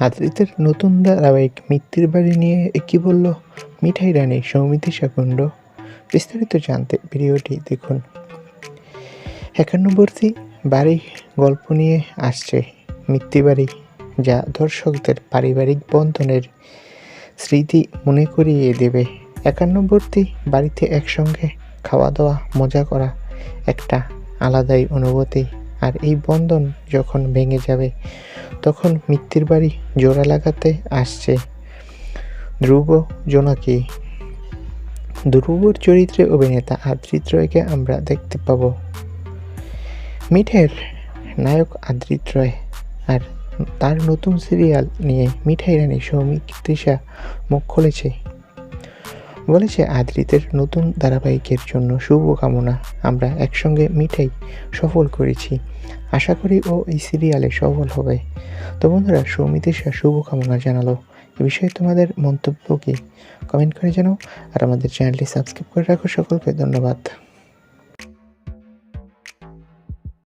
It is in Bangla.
আদ্রিতের নতুন ধারাবাহিক মিত্তির বাড়ি নিয়ে কি বলল? মিঠাই রানী সৌমিতি শাকুণ্ড বিস্তারিত জানতে ভিডিওটি দেখুন। একান্নবর্তী বাড়ি গল্প নিয়ে আসছে মিত্তি বাড়ি, যা দর্শকদের পারিবারিক বন্ধনের স্মৃতি মনে করিয়ে দেবে। একান্নবর্তী বাড়িতে একসঙ্গে খাওয়া দাওয়া মজা করা একটা আলাদাই অনুভূতি। আর এই বন্ধন যখন ভেঙে যাবে তখন মিত্তির বাড়ি জোড়া লাগাতে আসছে। ধ্রুব, জোনাকি। ধ্রুবর চরিত্রে অভিনেতা আদ্রিত রয়কে আমরা দেখতে পাবো। মিঠের নায়ক আদ্রিত রয় আর তার নতুন সিরিয়াল নিয়ে মিঠাই রানী সৌমিক তৃষা মুখ খুলেছে। বলেছে আদ্রিতের নতুন ধারাবাহিকের জন্য শুভকামনা আমরা একসঙ্গে মিঠাই সফল করেছি। আশা করি ও এই সিরিয়ালে সফল হবে। তো বন্ধুরা সৌমিতেশা শুভকামনা জানালো। এ বিষয়ে তোমাদের মন্তব্য কি? কমেন্ট করে জানাও। আর আমাদের চ্যানেলটি সাবস্ক্রাইব করে রাখো সকলকে। ধন্যবাদ।